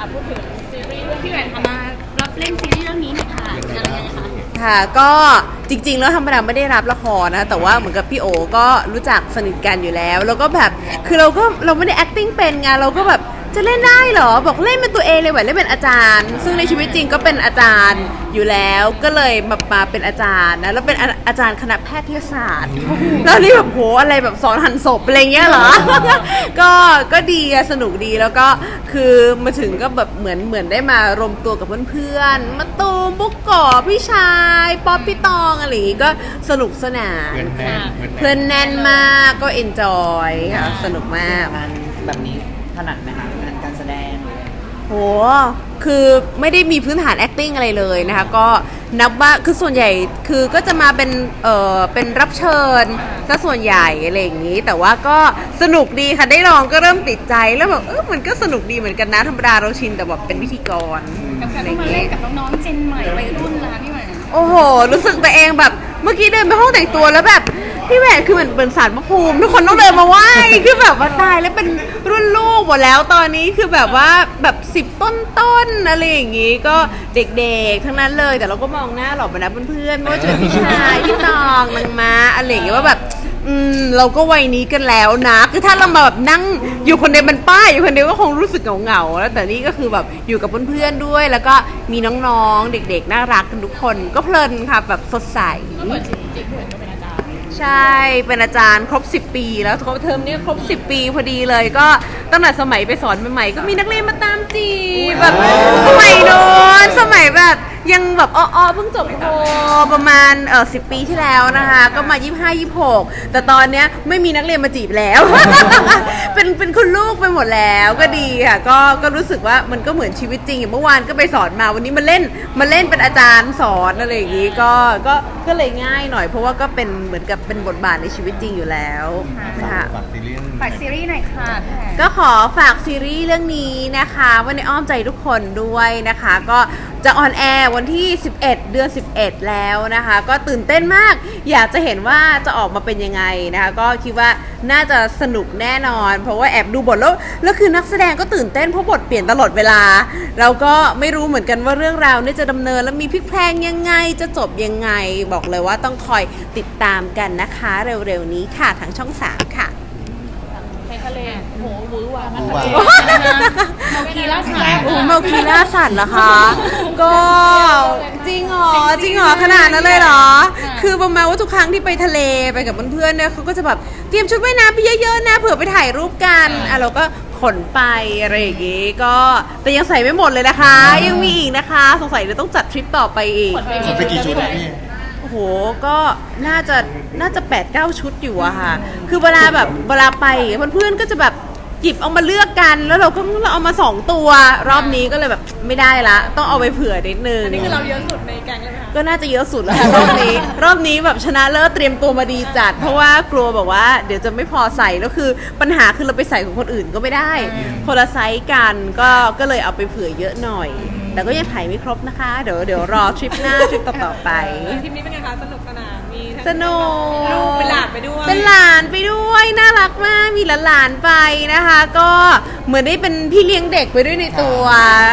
อะพูดถึงซีรีส์เรื่องที่แหวนทำมารับเล่นซีรีส์เรื่องนี้หน่อยค่ะอะไรยังไงคะค่ะก็จริงๆ แล้วธรรมดาไม่ได้รับละครนะ แต่ว่าเหมือนกับพี่โอก็รู้จักสนิทกันอยู่แล้ว แล้วก็แบบคือเราก็เราไม่ได้ acting เป็นไงเราก็แบบ จะเล่นได้เหรอ บอกเล่นเป็นตัวเองเลยแหวนเล่นเป็นอาจารย์ ซึ่งในชีวิตจริงก็เป็นอาจารย์อยู่แล้วก็เลยมามาเป็นอาจารย์นะแล้วเป็นอาอาจารย์คณะแพทยศาสตร์แล้วนี่แบบโหอะไรแบบสอนหันศพอะไรเงี้ยเหรอ ก็ก็ดีอะสนุกดีแล้วก็คือมาถึงก็แบบเหมือนเหมือนได้มารวมตัวกับเพื่อนๆมาตูมบุกก่อพี่ชายป๊อปพี่ตองอะไรอย่างงี้ก็สนุกสนานเงินแน่นเพื่อนแน่นมากก็เอนจอยค่ะสนุกมาก งานแบบนี้ถนัดไหมคะ โห คือไม่ได้มีพื้นฐาน acting อะไรเลยนะคะ ก็นับว่า คือส่วนใหญ่ คือก็จะมาเป็น เออเป็นรับเชิญซะส่วนใหญ่อะไรอย่างนี้ แต่ว่าก็สนุกดีค่ะ ได้ลองก็เริ่มติดใจ แล้วแบบเออมันก็สนุกดีเหมือนกันนะ ธรรมดาเราชินแต่แบบเป็นพิธีกรกับการต้องมาเล่นกับน้องๆ เจนใหม่วัยรุ่นนะคะพี่แหวนโอ้โห รู้สึกตัวเองแบบ เมื่อกี้เดินไปห้องแต่งตัวแล้วแบบ พี่แหวนคือเหมือนเป็นสารพระภูมิทุกคนต้องเดินมาไหว้คือแบบว่าตายแล้วเป็นรุ่นลูกหมดแล้วตอนนี้คือแบบว่าแบบสิบต้นต้นๆอะไรอย่างงี้ก็เด็กๆ ทั้งนั้นเลย แต่เราก็มองหน้าหล่อบรรดาเพื่อนๆไม่ว่าจะเป็นพี่ชายพี่ตองนางม้าอะไรอย่างเงี้ยว่าแบบอืมเราก็วัยนี้กันแล้วนะ คือถ้าเรามาแบบนั่งอยู่คนเดียวเป็นป้ายอยู่คนเดียวก็คงรู้สึกเหงาๆแล้วแต่นี่ก็คือแบบอยู่กับเพื่อนๆด้วย แล้วก็มีน้องๆเด็กๆ น่ารักกันทุกคน ก็เพลินค่ะแบบสดใส เหมือนจริงๆเหมือนก็เป็น ใช่ เป็นอาจารย์ครบ 10 ปี แล้วเทอมนี้ครบ 10 ปีพอดีเลยก็ตั้งแต่สมัยไปสอนใหม่ๆก็มีนักเรียนมาตามจีบแบบสมัยโน้นสมัยแบบ ยังแบบอ้อๆเพิ่งจบโทประมาณเออสิปีที่แล้วนะคะ ก็มา 25 26 แต่ตอนเนี้ยไม่มีนักเรียนมาจีบแล้ว เป็นเป็นคุณลูกไปหมดแล้วก็ดีค่ะ ก็ก็รู้สึกว่ามันก็เหมือนชีวิตจริงอย่างเมื่อวานก็ไปสอนมาวันนี้มาเล่นมาเล่นเป็นอาจารย์สอนอะไรอย่างงี้ก็ก็ก็เลยง่ายหน่อย เพราะว่าก็เป็นเหมือนกับเป็นบทบาทในชีวิตจริงอยู่แล้วนะคะฝากซีรีส์ฝากซีรีส์หน่อยค่ะพี่แหวนก็ขอฝากซีรีส์เรื่องนี้นะคะไว้ในอ้อมใจทุกคนด้วยนะคะ ก็จะออนแอร์วันที่ 11 เดือน 11 แล้วนะคะ ก็ตื่นเต้นมาก อยากจะเห็นว่าจะออกมาเป็นยังไงนะคะ ก็คิดว่าน่าจะสนุกแน่นอน เพราะว่าแอบดูบทแล้วแล้วคือนักแสดงก็ตื่นเต้นเพราะบทเปลี่ยนตลอดเวลา เราก็ไม่รู้เหมือนกันว่าเรื่องราวเนี่ยจะดำเนิน แล้วมีพลิกแพลงยังไงจะจบยังไง บอกเลยว่าต้องคอยติดตามกันนะคะ เร็วๆนี้ค่ะทางช่อง 3 ค่ะ ทะเลโหวือหวามันหวือทะหวาเลนะคะเมาคีล่าสัตว์โอ้เมาคีล่าสัตว์เหรอคะ ก็จริงเหรอจริงเหรอขนาดนั้นเลยเหรอ คือประมาณว่าทุกครั้งที่ไปทะเลไปกับเพื่อนๆเนี่ยเขาก็จะแบบเตรียมชุดว่ายน้ำไปเยอะๆนะเผื่อไปถ่ายรูปกันอะเราก็ขนไปอะไรอย่างงี้ก็แต่ยังใส่ไม่หมดเลยนะคะ ยังมีอีกนะคะ สงสัยเดี๋ยวต้องจัดทริปต่อไปอีกขนไปขอไปกี่ชุดอะพี่ โอ้โหก็น่าจะน่าจะ8ปดเก้าชุดอยู่อะค่ะ คือเวลาแบบเวลาไปเพื่อนๆก็จะแบบหยิบเอามาเลือกกัน แล้วเราก็เราเอามาสองตัว รอบนี้ก็เลยแบบไม่ได้ละ ต้องเอาไปเผื่อนิดนึง อันนี้คือเราเยอะสุดในแก๊งเลยไหมคะก็น่าจะเยอะสุดแล้วค่ะรอบนี้ รอบนี้แบบชนะเลิศเตรียมตัวมาดีจัด เพราะว่ากลัวแบบว่า เดี๋ยวจะไม่พอใส่แล้วคือปัญหาคือเราไปใส่ของคนอื่นก็ไม่ได้คนละไซส์กันก็ก็เลยเอาไปเผื่อเยอะหน่อย แต่ก็ยังถ่ายไม่ครบนะคะ เดี๋ยวเดี๋ยวรอทริปหน้าทริปต่อๆไป ทริปนี้เป็นไงคะสนุกสนานมีทั้งสนุกลูกเป็นหลานไปด้วยเป็นหลานไปด้วยน่ารักมากมีหลานๆไปนะคะ ก็เหมือนได้เป็นพี่เลี้ยงเด็กไปด้วยในตัว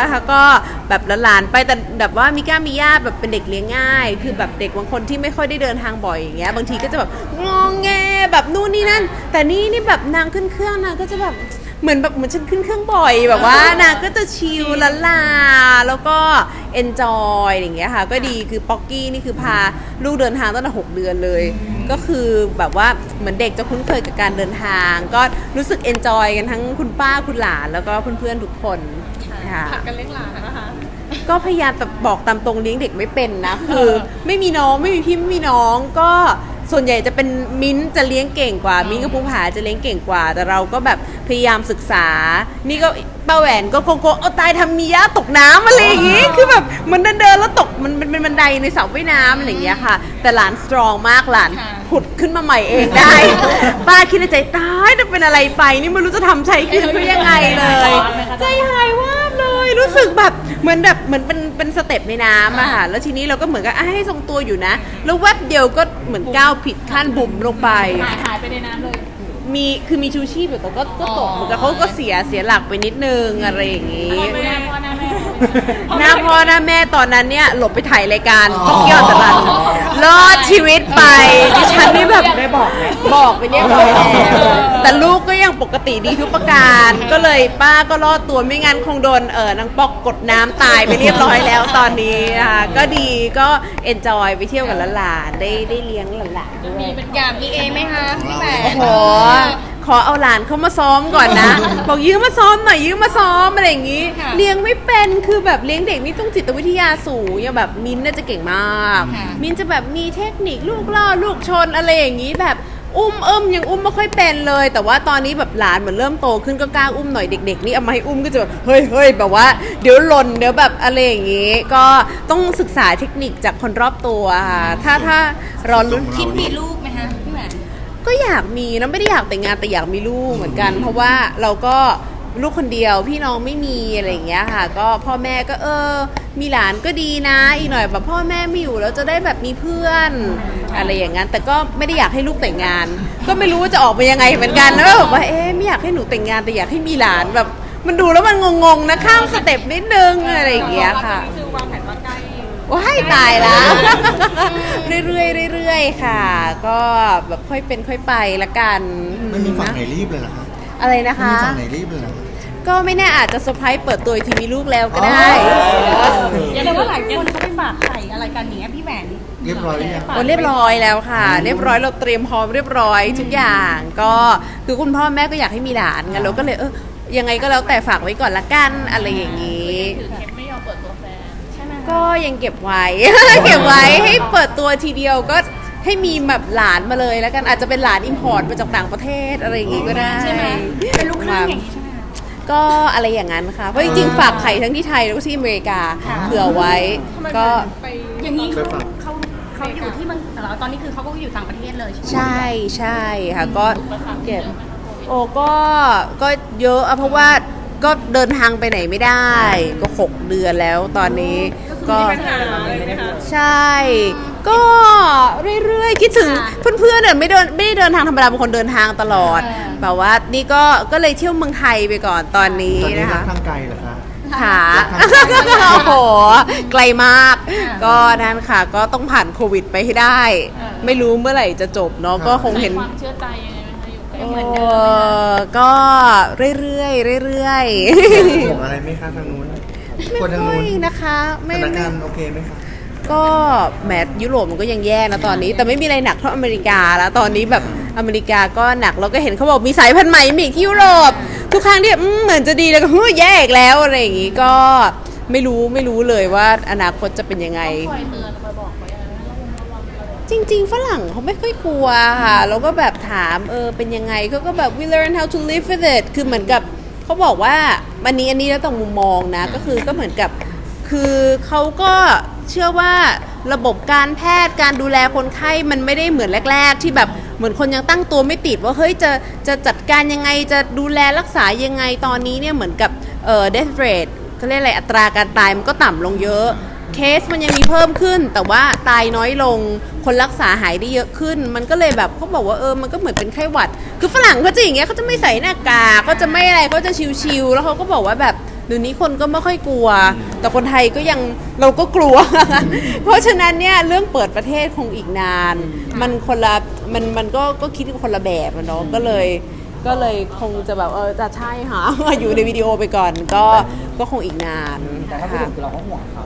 นะคะก็แบบหลานๆไปแต่แบบว่ามีก้ามีย่าแบบเป็นเด็กเลี้ยงง่าย คือแบบเด็กบางคนที่ไม่ค่อยได้เดินทางบ่อยอย่างเงี้ยบางทีก็จะแบบงองแง แบบนู่นนี่นั่น แต่นี่นี่แบบนางขึ้นเครื่องนางก็จะแบบเหมือนแบบเหมือนฉันขึ้นเครื่องบ่อยแบบว่านางก็จะชิลละลา แล้วก็เอนจอยอย่างเงี้ยค่ะ ก็ดีคือป๊อกกี้นี่คือพาลูกเดินทางตั้งแต่หกเดือนเลย ก็คือแบบว่าเหมือนเด็กจะคุ้นเคยกับการเดินทาง ก็รู้สึกเอนจอยกันทั้งคุณป้าคุณหลานแล้วก็เพื่อนๆทุกคนค่ะผัดกันเลี้ยงหลานนะคะก็พยายามแต่บอกตามตรงเลี้ยงเด็กไม่เป็นนะคือ ไม่มีน้องไม่มีพี่ไม่มีน้องก็ ส่วนใหญ่จะเป็นมิ้นท์จะเลี้ยงเก่งกว่า มิ้นท์กับภูผาจะเลี้ยงเก่งกว่า แต่เราก็แบบพยายามศึกษา นี่ก็ป้าแหวนก็โกโก้เอาตายทำมีย่าตกน้ำอะไรอย่างงี้ คือแบบเหมันเดินเดินๆแล้วตกมันมันเป็นบันไดในเสาว่ายน้ำอะไรอย่างเงี้ยค่ะ แต่หลานสตรองมากหลานค่ะผุดขึ้นมาใหม่เองได้ ป้าคิดในใจตายจะเป็นอะไรไป นี่ไม่รู้จะทำใจคืนเขายังไงเลย ใจหายวาบเลย รู้สึกแบบเหมือนแบบเหมือนเป็นเป็นสเต็ปในน้ำอะค่ะแล้วทีนี้เราก็เหมือนกับอะให้ทรงตัวอยู่นะ แล้วแวบเดียวก็เหมือนก้าวผิดขั้นบุ๋มลงไป หายหายไปในน้ำเลย มีคือมีชูชีพอยู่แต่ก็ก็ตกอ๋อเหมือนกับเขาก็เสียเสียหลักไปนิดนึงอะไรอย่างงี้ไม่ได้เพราะว่าหน้าพ่อหน้าแม่ตอนนั้นเนี่ยหลบไปถ่ายรายการต้องย้อนตลันรอดชีวิตไปดิฉันนี่แบบได้บอกไหมบอกไปเรียบร้อยแล้วแต่ลูกก็ยังปกติดีทุกประการ ก็เลยป้าก็รอดตัวไม่งั้นคงโดนเออนางปอกกดน้ำตายไปเรียบร้อยแล้วตอนนี้นะคะก็ดีก็เอนจอยไปเที่ยวกับหลานๆได้ได้เลี้ยงหลานๆด้วยอยากมีเอไหมคะพี่แหวนโอ้โหขอเอาหลานเขามาซ้อมก่อนนะ บอกยืมมาซ้อมหน่อยยืมมาซ้อมอะไรอย่างนี้เลี้ยงไม่เป็นคือแบบเลี้ยงเด็กนี่ต้องจิตวิทยาสูงอย่างแบบมินท์น่าจะเก่งมากมินท์จะแบบมีเทคนิคลูกล่อลูกชนอะไรอย่างนี้แบบอุ้มเอิมยังอุ้มไม่ค่อยเป็นเลย แต่ว่าตอนนี้แบบหลานเหมือนเริ่มโตขึ้นก็กล้าอุ้มหน่อยเด็ก ๆ นี่เอามาให้อุ้มก็จะแบบเฮ้ยเฮ้ยแบบว่า เดี๋ยวหล่นเดี๋ยวแบบอะไรอย่างนี้ ก็ต้องศึกษาเทคนิคจากคนรอบตัวค่ะถ้าถ้ารอลุ้น คิดมีลูก ก็อยากมีนะไม่ได้อยากแต่งงานแต่อยากมีลูกเหมือนกัน เพราะว่าเราก็ลูกคนเดียวพี่น้องไม่มีอะไรอย่างเงี้ยค่ะ ก็พ่อแม่ก็เออ มีหลานก็ดีนะ อีกหน่อยแบบพ่อแม่ไม่อยู่แล้วจะได้แบบมีเพื่อน อะไรอย่างนั้น แต่ก็ไม่ได้อยากให้ลูกแต่งงาน ก็ไม่รู้ว่าจะออกมายังไงเหมือนกันนะแบบว่าเอ๊ะไม่อยากให้หนูแต่งงานแต่อยากให้มีหลานแบบ มันดูแล้วมันงงๆนะข้ามสเต็ปนิดนึงอะไรอย่างเงี้ยค่ะ ว้ายตายแล้ว เรื่อยๆเรื่อยๆค่ะ ก็แบบค่อยเป็นค่อยไปละกันไม่มีฝั่งไหนนะรีบเลยเหรอคะอะไรนะไม่คะ มีฝั่งไหนรีบเลยเหรอคะ ก็ไม่แน่อาจจะเซอร์ไพรส์เปิดตัวอีกทีมีลูกแล้วก็ได้อย่าเลยว่าหลายคนเขาไปฝากไข่อะไรกันอย่างเนี้ยพี่แหวนเรียบร้อยหรือยัง โอ้เรียบร้อยแล้วค่ะ เรียบร้อยเราเตรียมพร้อมเรียบร้อยทุกอย่างก็คือคุณพ่อแม่ก็อยากให้มีหลานไงเราก็เลยเออยังไงก็แล้วแต่ฝากไว้ก่อนละกันอะไรอย่างนี้ ก็ยังเก็บไว้ เก็บไว้ให้เปิดตัวทีเดียวก็ให้มีแบบหลานมาเลยแล้วกันอาจจะเป็นหลานอิมพอร์ตมาจากต่างประเทศอะไรอย่างงี้ก็ได้ใช่ไหมเป็นลูกครึ่งอย่างนี้ใช่ไหมคะก็อะไรอย่างนั้นค่ะ เพราะจริงๆฝากไข่ทั้งที่ไทยแล้วก็ที่อเมริกาเผื่อไว้ ก็ไปอย่างนี้ไปเขาฝากเขาเขาอยู่ที่เมืองแต่ว่าตอนนี้คือเขาก็อยู่ต่างประเทศเลยใช่ไหมใช่ใช่ค่ะก็เก็บโอ้ก็ก็เยอะอะเพราะว่าก็เดินทางไปไหนไม่ได้ ก็หกเดือนแล้วตอนนี้ ก็มีปัญหาอะไรไหมคะ ใช่ ก็เรื่อยๆ คิดถึงเพื่อนๆเนี่ยไม่เดินไม่ได้เดินทางธรรมดาบางคนเดินทางตลอดแบบว่านี่ก็ก็เลยเที่ยวเมืองไทยไปก่อนตอนนี้ตอนนี้นะรัคะกทางไกลเหรอคะ ค่ะโอ้โหไกลมาก ก็นั่นค่ะ ก็ต้องผ่านโควิดไปให้ได้ ไม่รู้เมื่อไหร่จะจบเนาะก็คงเห็น ความเชื่อใจยังไงไหมคะอยู่ใกล้เอเหมือนเดิมอก็เรื่อยๆเรื่อยห่วงอะไรไหมคะทางนู้นๆไม่ คนทางค่อนู้ยนนะคะสไม่ถานไม่การณ์โอเคไหมคะก็แมทยุโรปมันก็ยังแย่นะตอนนี้ แต่ไม่มีอะไรหนักเท่าอเมริกาแล้วตอนนี้แบบอเมริกาก็หนักแล้วก็เห็นเขาบอกมีสายพันธุ์ใหม่มาอีกที่ยุโรปทุกครั้งที่อืมเหมือนจะดีแล้วก็เฮ้ยแย่อีกแล้วอะไรอย่างงี้ก็ไม่รู้ไม่รู้เลยว่าอนาคตจะเป็นยังไง คอยเตือนคอยบอกไว้อะไรไหมระวังระวังจริงๆ ฝรั่งเขาไม่ค่อยกลัวค่ะ แล้วก็แบบถามเออเป็นยังไงเขาก็แบบ we learn how to live with it คือเหมือนกับ เขาบอกว่าอันนี้อันนี้แล้วแต่มุมมองนะ ก็คือก็เหมือนกับ คือเขาก็เชื่อว่าระบบการแพทย์การดูแลคนไข้มันไม่ได้เหมือนแรก ๆ ที่แบบเหมือนคนยังตั้งตัวไม่ติดว่าเฮ้ยจะจะจัดการยังไงจะดูแลรักษายังไงตอนนี้เนี่ยเหมือนกับเอ่อ death rate เขาเรียกอะไรอัตราการตายมันก็ต่ำลงเยอะ เคสมันยังมีเพิ่มขึ้น แต่ว่าตายน้อยลง คนรักษาหายได้เยอะขึ้น มันก็เลยแบบเขาบอกว่าเออมันก็เหมือนเป็นไข้หวัด คือฝรั่งเขาจะอย่างเงี้ยเขาจะไม่ใส่หน้ากากเขาจะไม่อะไรเขาจะชิวๆแล้วเขาก็บอกว่าแบบเดี๋ยวนี้คนก็ไม่ค่อยกลัว แต่คนไทยก็ยังเราก็กลัว เพราะฉะนั้นเนี่ยเรื่องเปิดประเทศคงอีกนาน มันคนละมันมันก็ก็คิดคนละแบบอะเนาะก็เลยก็เลยคงจะแบบเออจะใช่ค่ะอยู่ในวิดีโอไปก่อน ก็ก็คงอีกนานแต่ถ้าพูดถึงเราก็ห่วงเขา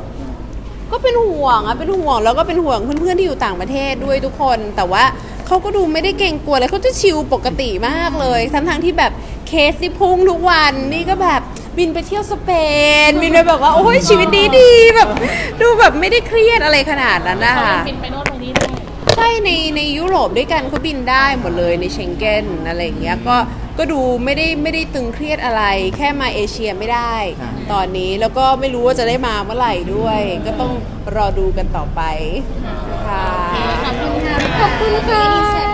ก็เป็นห่วงอะเป็นห่วงแล้วก็เป็นห่วงเพื่อนๆที่อยู่ต่างประเทศด้วยทุกคน แต่ว่าเขาก็ดูไม่ได้เกรงกลัวเลยเขาจะชิลปกติมากเลยทั้งๆที่แบบเคสที่พุ่งทุกวันนี่ก็แบบบินไปเที่ยวสเปนบินไปแบบว่าโอ้ยชีวิตดีดีๆแบบ ดูแบบไม่ได้เครียดอะไรขนาดนั้นนะคะ บินไปโน่นไปนี่ได้ใช่ในในยุโรปด้วยกันเขาบินได้หมดเลยในเชงเก้นอะไรอย่างเงี้ยก็ก็ดูไม่ได้ไม่ได้ตึงเครียดอะไร แค่มาเอเชียไม่ได้ ตอนนี้แล้วก็ไม่รู้ว่าจะได้มาเมื่อไหร่ด้วย ก็ต้องรอดูกันต่อไปค่ะขอบคุณค่ะขอบคุณค่ะ